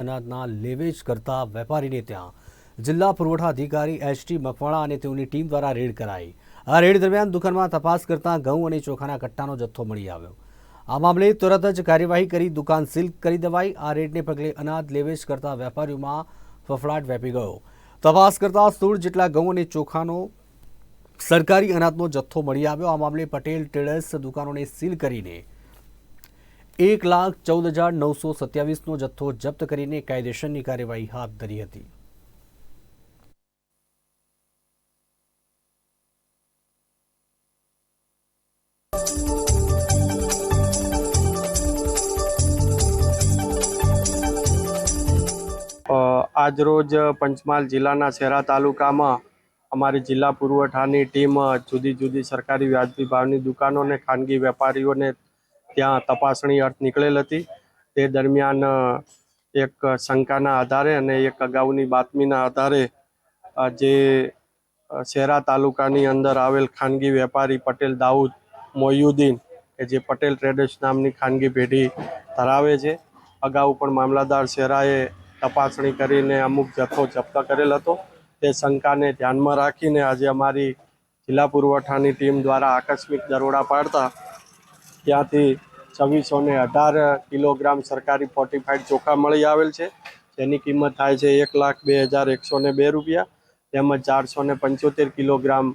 અનાજના લેવેચ કરતા વેપારીને ત્યાં. જિલ્લા પુરવઠા અધિકારી એચટી મકવાણા અને તેઓની ટીમ દ્વારા રેડ કરાઈ. આ રેડ દરમિયાન દુકાનમાં તપાસ કરતા ઘઉં અને ચોખાના કટ્ટાનો જથ્થો મળી આવ્યો. આ મામલે તરત જ કાર્યવાહી કરી દુકાન સીલ કરી દેવાઈ. આ રેડને પગલે અનાજ લેવેચ કરતા વેપારીઓમાં ફફડાટ વ્યાપી ગયો. તપાસ કરતા સોળ જેટલા ઘઉં અને ચોખાનો સરકારી અનાજનો જથ્થો મળી આવ્યો. આ મામલે પટેલ ટ્રેડર્સ દુકાનોને સીલ કરીને એક લાખ ચૌદ હજાર નવસો સત્યાવીસનો જથ્થો જપ્ત કરીને કાયદેસરની કાર્યવાહી હાથ ધરી હતી. આજરોજ પંચમહાલ જિલ્લાના શહેરા તાલુકામાં અમારી જિલ્લા પુરવઠાની ટીમ જુદી જુદી સરકારી વ્યાજબી ભાવની દુકાનો અને ખાનગી વેપારીઓને ત્યાં તપાસણી અર્થ નીકળેલ હતી. તે દરમિયાન એક શંકાના આધારે અને એક અગાઉની બાતમીના આધારે જે શેરા તાલુકાની અંદર આવેલ ખાનગી વેપારી પટેલ દાઉદ મોયુદ્દીન કે જે પટેલ ટ્રેડર્સ નામની ખાનગી પેઢી ધરાવે છે. અગાઉ પણ મામલાદાર શેરાએ તપાસણી કરીને અમુક જથ્થો જપ્ત કરેલ હતો. તે શંકાને ધ્યાનમાં રાખીને આજે અમારી જિલ્લા પુરવઠાની ટીમ દ્વારા આકસ્મિક દરોડા પાડતા ત્યાંથી છવ્વીસો ને અઢાર કિલોગ્રામ સરકારી ફોર્ટિફાઈડ ચોખા મળી આવેલ છે. જેની કિંમત થાય છે એક લાખ બે હજાર એકસો ને બે રૂપિયા. તેમજ ચારસો ને પંચોતેર કિલોગ્રામ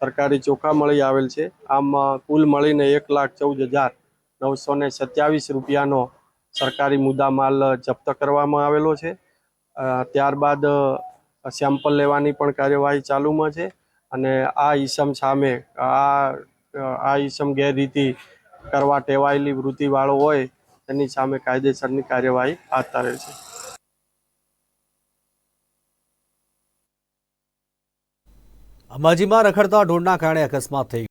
સરકારી ચોખા મળી આવેલ છે. આમ કુલ મળીને એક લાખ ચૌદ હજાર નવસો ને સત્યાવીસ રૂપિયાનો સરકારી મુદ્દામાલ જપ્ત કરવામાં આવેલો છે. ત્યારબાદ સેમ્પલ લેવાની પણ કાર્યવાહી ચાલુમાં છે. અને આ ઈસમ સામે, આ આ ઈસમ ગેરરીતિ કરવા ટેવાયેલી વૃત્તિવાળો હોય તેની સામે કાયદેસરની કાર્યવાહી હાથ ધરે છે. અંબાજીમાં રખડતા ઢોરના કારણે અકસ્માત થઈ